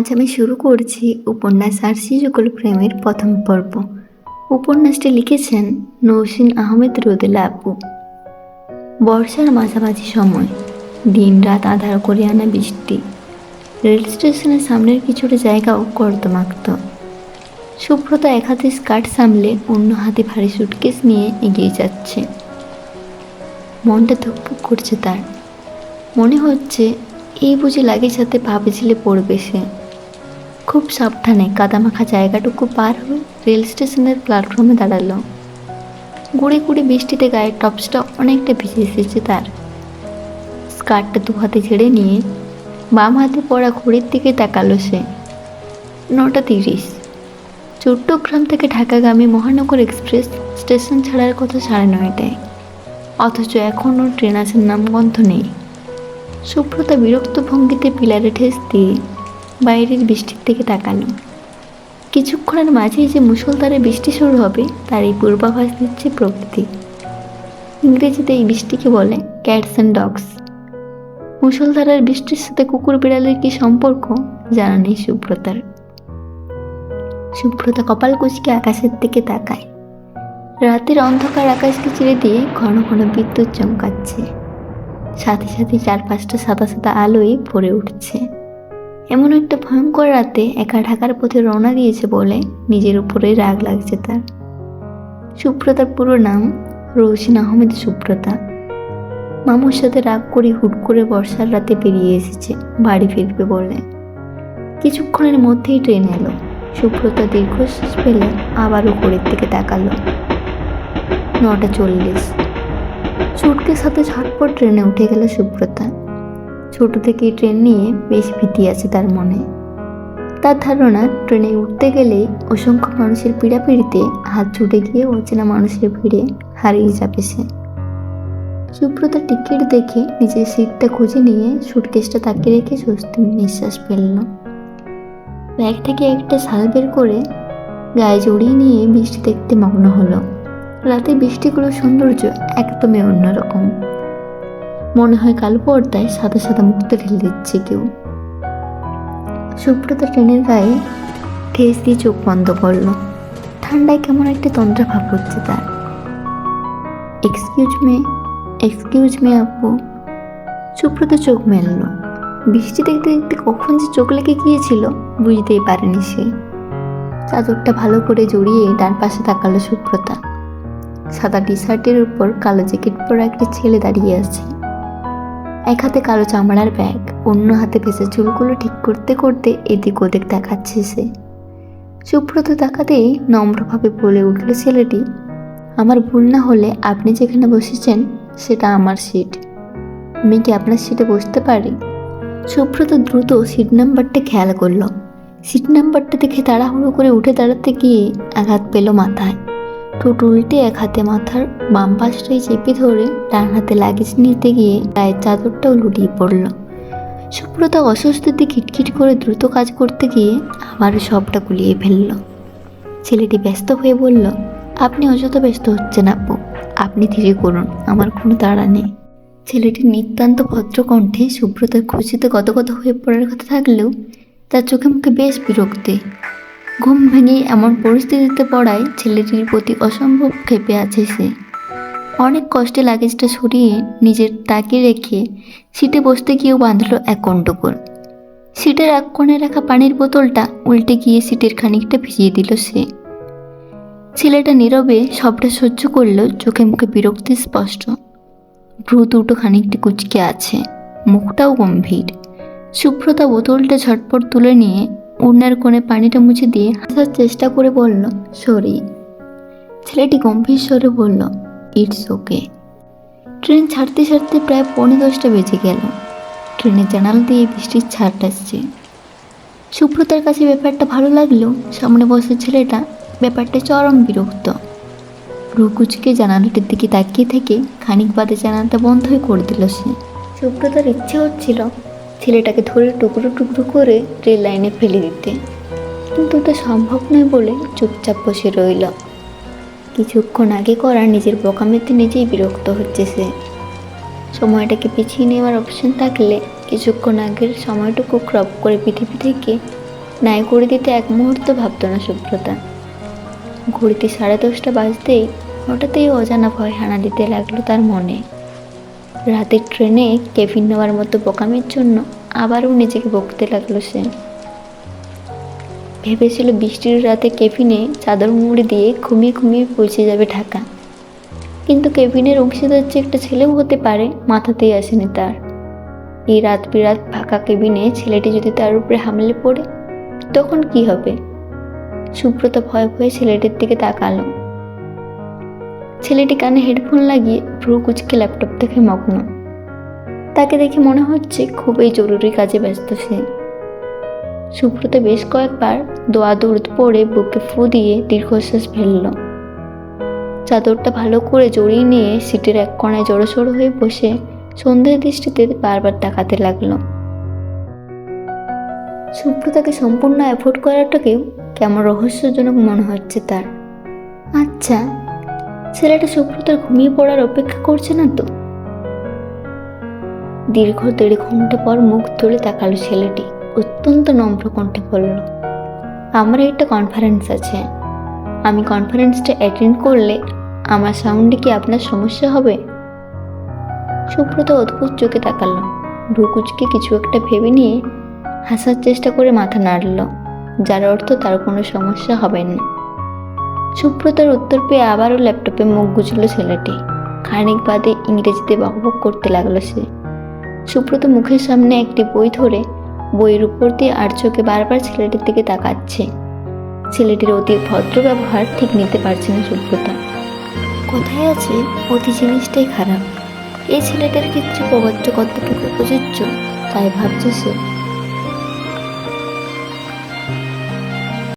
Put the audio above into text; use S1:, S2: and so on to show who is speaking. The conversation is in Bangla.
S1: আজ আমি শুরু করছি উপন্যাস আর শিশুকুল প্রেমের প্রথম পর্ব। উপন্যাসটি লিখেছেন নৌসিন আহমেদ রোদেলা আপু। বর্ষার মাঝামাঝি সময় দিন রাত আধার করে আনা বৃষ্টি, রেল স্টেশনের সামনের কিছুটা জায়গাও কর্দমাক্ত সুব্রত এক হাতে স্কার্ট সামলে অন্য হাতে ভারী সুটকেস নিয়ে এগিয়ে যাচ্ছে। মনটা ধুকপুক করছে তার। মনে হচ্ছে, এই বুঝে লাগে হাতে পা পিছলে পড়বে সে। খুব সাবধানে কাদামাখা জায়গাটুকু পার হয়ে রেল স্টেশনের প্ল্যাটফর্মে দাঁড়াল। গুড়ি গুড়ি বৃষ্টিতে গায়ের টপসটা অনেকটা ভিজে এসেছে তার। স্কার্টটা দু হাতে ছেড়ে নিয়ে বাম হাতে পড়া ঘড়ির দিকে তাকালো সে। নটা তিরিশ। চট্টগ্রাম থেকে ঢাকাগামী মহানগর এক্সপ্রেস স্টেশন ছাড়ার কথা সাড়ে নয়টায়। অথচ এখনও ট্রেন আসার নামগন্ধ নেই। সুব্রতা বিরক্ত ভঙ্গিতে পিলারে ঠেস দিয়ে বাইরের বৃষ্টির দিকে তাকালো। কিছুক্ষণের মাঝেই যে মুষলধারে বৃষ্টি শুরু হবে, তার এই পূর্বাভাস দিচ্ছে প্রকৃতি। ইংরেজিতে এই বৃষ্টিকে বলে ক্যাটস অ্যান্ড ডগস। মুষলধারার বৃষ্টির সাথে কুকুর বিড়ালের কি সম্পর্ক? জানা নেই সুব্রতার। সুব্রতা কপাল কুচকে আকাশের দিকে তাকায়। রাতের অন্ধকার আকাশকে চিরে দিয়ে ঘন ঘন বিদ্যুৎ চমকাচ্ছে। সাথে সাথে চারপাশটা সাদা সাদা আলোয় ভরে উঠছে। এমন একটা ভয়ঙ্কর রাতে একা ঢাকার পথে রওনা দিয়েছে বলে নিজের উপরেই রাগ লাগছে তার। সুব্রতার পুরো নাম রৌশিন আহমেদ সুব্রতা। মামুর সাথে রাগ করে হুট করে বর্ষার রাতে বেরিয়ে এসেছে, বাড়ি ফিরবে বলে। কিছুক্ষণের মধ্যেই ট্রেন এলো। সুব্রতা দীর্ঘশ্বাস ফেলে আবারও ঘড়ির দিকে তাকালো। নটা চল্লিশ। সুটকের সাথে ঝটপট ট্রেনে উঠে গেল সুব্রতা। ছোট থেকেই ট্রেন নিয়ে বেশ ভীতি আছে তার মনে। তার ধারণা, ট্রেনে উঠতে গেলেই অসংখ্য মানুষের পীড়াপিড়িতে হাত ছুটে গিয়ে অচেনা মানুষের ভিড়ে হারিয়ে যাবে সে। সুব্রতা টিকিট দেখে নিজের সিটটা খুঁজে নিয়ে সুটকেসটা তাকিয়ে রেখে স্বস্তি নিঃশ্বাস ফেলল। ব্যাগ থেকে একটা শাল বের করে গায়ে জড়িয়ে নিয়ে বৃষ্টি দেখতে মগ্ন হলো। রাতে বৃষ্টিগুলোর সৌন্দর্য একদমই অন্যরকম। মনে হয় কালো পর্দায় সাদা সাদা মুক্ত ঢেলে দিচ্ছে কেউ। সুব্রত ট্রেনের গায়ে ঠেস দিয়ে চোখ বন্ধ করল। ঠান্ডায় কেমন একটা তন্ত্রা ভাব হচ্ছে তার। এক্সকিউজ মে এক্সকিউজ মে আপু। সুব্রত চোখ মেললো। বৃষ্টি দেখতে দেখতে কখন যে চোখ লেগে গিয়েছিল, বুঝতেই পারেনি সে। চাদরটা ভালো করে জড়িয়ে ডান পাশে তাকালো সুব্রতা। সাদা টি শার্টের উপর কালো জ্যাকেট পরা একটা ছেলে দাঁড়িয়ে আছে। এক হাতে কালো চামড়ার ব্যাগ, অন্য হাতে ভেসে চুলগুলো ঠিক করতে করতে এদিক ওদিক দেখাচ্ছে সে। সুব্রত তাকাতেই নম্রভাবে বলে উঠল, ছেলেটি, আমার ভুল না হলে আপনি যেখানে বসেছেন সেটা আমার সিট। আমি কি আপনার সিটে বসতে পারি? সুব্রত দ্রুত সিট নাম্বারটা খেয়াল করল। সিট নাম্বারটা দেখে তাড়াহুড়ো করে উঠে দাঁড়াতে গিয়ে আঘাত পেল মাথায়। উল্টে এক হাতে মাথার বাম পাশটাই চেপে ধরে ডান হাতে লাগেজ নিতে গিয়ে গায়ের চাদরটাও লুটিয়ে পড়ল। সুব্রতা অস্বস্তিতে খিটখিট করে দ্রুত কাজ করতে গিয়ে আবারও সবটা গুলিয়ে ফেলল। ছেলেটি ব্যস্ত হয়ে বলল, আপনি অযথা ব্যস্ত হচ্ছেন আপু। আপনি ধীরে করুন, আমার কোনো তাড়া নেই। ছেলেটির নিতান্ত ভদ্রকণ্ঠে সুব্রতার খুশিতে গদগদ হয়ে পড়ার কথা থাকলেও তার চোখে মুখে বেশ বিরক্তি। ঘুম ভেঙে এমন পরিস্থিতিতে পড়ায় ছেলেটির প্রতি অসম্ভব ক্ষেপে আছে সে। অনেক কষ্টে লাগেজটা সরিয়ে নিজের তাকে রেখে সিটে বসতে গিয়েও বাঁধল এক গণ্ডগোল সিটের এক কোণে রাখা পানির বোতলটা উল্টে গিয়ে সিটের খানিকটা ভিজিয়ে দিল সে। ছেলেটা নীরবে সবটা সহ্য করলেও চোখে মুখে বিরক্তি স্পষ্ট। ভ্রু দুটো খানিকটি কুচকে আছে, মুখটাও গম্ভীর। সুব্রতা বোতলটা ঝটপট তুলে নিয়ে উন্নার কোণে পানিটা মুছে দিয়ে হাসার চেষ্টা করে বলল, সরি। ছেলেটি গম্ভীর স্বরে বলল ইটস ওকে ট্রেন ছাড়তে ছাড়তে প্রায় পৌনে দশটা বেজে গেল। ট্রেনের জানাল দিয়ে বৃষ্টির ছাড় আসছে। সুব্রতার কাছে ব্যাপারটা ভালো লাগলেও সামনে বসে ছেলেটা ব্যাপারটা চরম বিরক্ত। রুকুচকে জানালাটির দিকে তাকিয়ে থেকে খানিক বাদে জানালাটা বন্ধই করে দিল সে। সুব্রতার ইচ্ছে হচ্ছিল ছেলেটাকে ধরে টুকরো টুকরো করে রেল লাইনে ফেলে দিতে। কিন্তু ওটা সম্ভব নয় বলে চুপচাপ বসে রইল। কিছুক্ষণ আগে করা নিজের বোকামিতে নিজেই বিরক্ত হচ্ছে সে। সময়টাকে পিছিয়ে নেওয়ার অপশন থাকলে কিছুক্ষণ আগের সময়টুকু ক্রপ করে পৃথিবী থেকে ন্যায় করে দিতে এক মুহূর্ত ভাবত না সুব্রতা ঘড়িতে সাড়ে দশটা বাজতেই হঠাৎই অজানা ভয় হানা দিতে লাগল তার মনে। রাতের ট্রেনে কেফিন নেওয়ার মতো বোকামের জন্য আবারও নিজেকে বকতে লাগল সে। ভেবেছিল বৃষ্টির রাতে কেফিনে চাদর মুড়ি দিয়ে ঘুমিয়ে ঘুমিয়ে পৌঁছে যাবে ঢাকা। কিন্তু কেবিনের অংশীদার যে একটা ছেলেও হতে পারে, মাথাতেই আসেনি তার। এই রাত বিরাত ফাঁকা কেবিনে ছেলেটি যদি তার উপরে হামলে পড়ে, তখন কি হবে? সুব্রত ভয়ে ভয়ে ছেলেটির দিকে তাকালো। ছেলেটি কানে হেডফোন লাগিয়ে ভ্রু কুচকে ল্যাপটপ দেখে মগ্ন। তাকে দেখে মনে হচ্ছে খুবই জরুরি কাজে ব্যস্ত সে। সুব্রত বেশ কয়েকবার দোয়া দৌড় পড়ে বুকে ফু দিয়ে দীর্ঘশ্বাস ফেলল। চাদরটা ভালো করে জড়িয়ে নিয়ে সিটের এক কোণায় জড়োসড়ো হয়ে বসে সন্ধ্যের দৃষ্টিতে বারবার তাকাতে লাগল। সুব্রতাকে সম্পূর্ণ অ্যাফোর্ড করাটাকেও কেমন রহস্যজনক মনে হচ্ছে তার। আচ্ছা ছেলেটা সুব্রতার ঘুমিয়ে পড়ার অপেক্ষা করছে না তো? দীর্ঘ দেড় ঘণ্টা পর মুখ তুলে তাকালো ছেলেটি। অত্যন্ত নম্র কণ্ঠে বলল, আমার একটা কনফারেন্স আছে। আমি কনফারেন্সটা অ্যাটেন্ড করলে আমার সাউন্ডে কি আপনার সমস্যা হবে? সুব্রত অদ্ভুত চোখে তাকালো। ভ্রুকুচকে কিছু একটা ভেবে নিয়ে হাসার চেষ্টা করে মাথা নাড়ল, যার অর্থ তার কোনো সমস্যা হবে না। সুব্রতার উত্তর পেয়ে আবারও ল্যাপটপে মুখ গুজল ছেলেটি। খানিক বাদে ইংরেজিতে বকবক করতে লাগল সে। সুব্রত মুখের সামনে একটি বই ধরে বইয়ের উপর দিয়ে আর চোখে বারবার ছেলেটির দিকে তাকাচ্ছে। ছেলেটির অতি ভদ্র ব্যবহার ঠিক নিতে পারছে না সুব্রতা। কোথায় আছে? অতি জিনিসটাই খারাপ। এই ছেলেটার ক্ষেত্রে প্রবাদ্য কতটুকু প্রযোজ্য? তাই ভাবছে সে।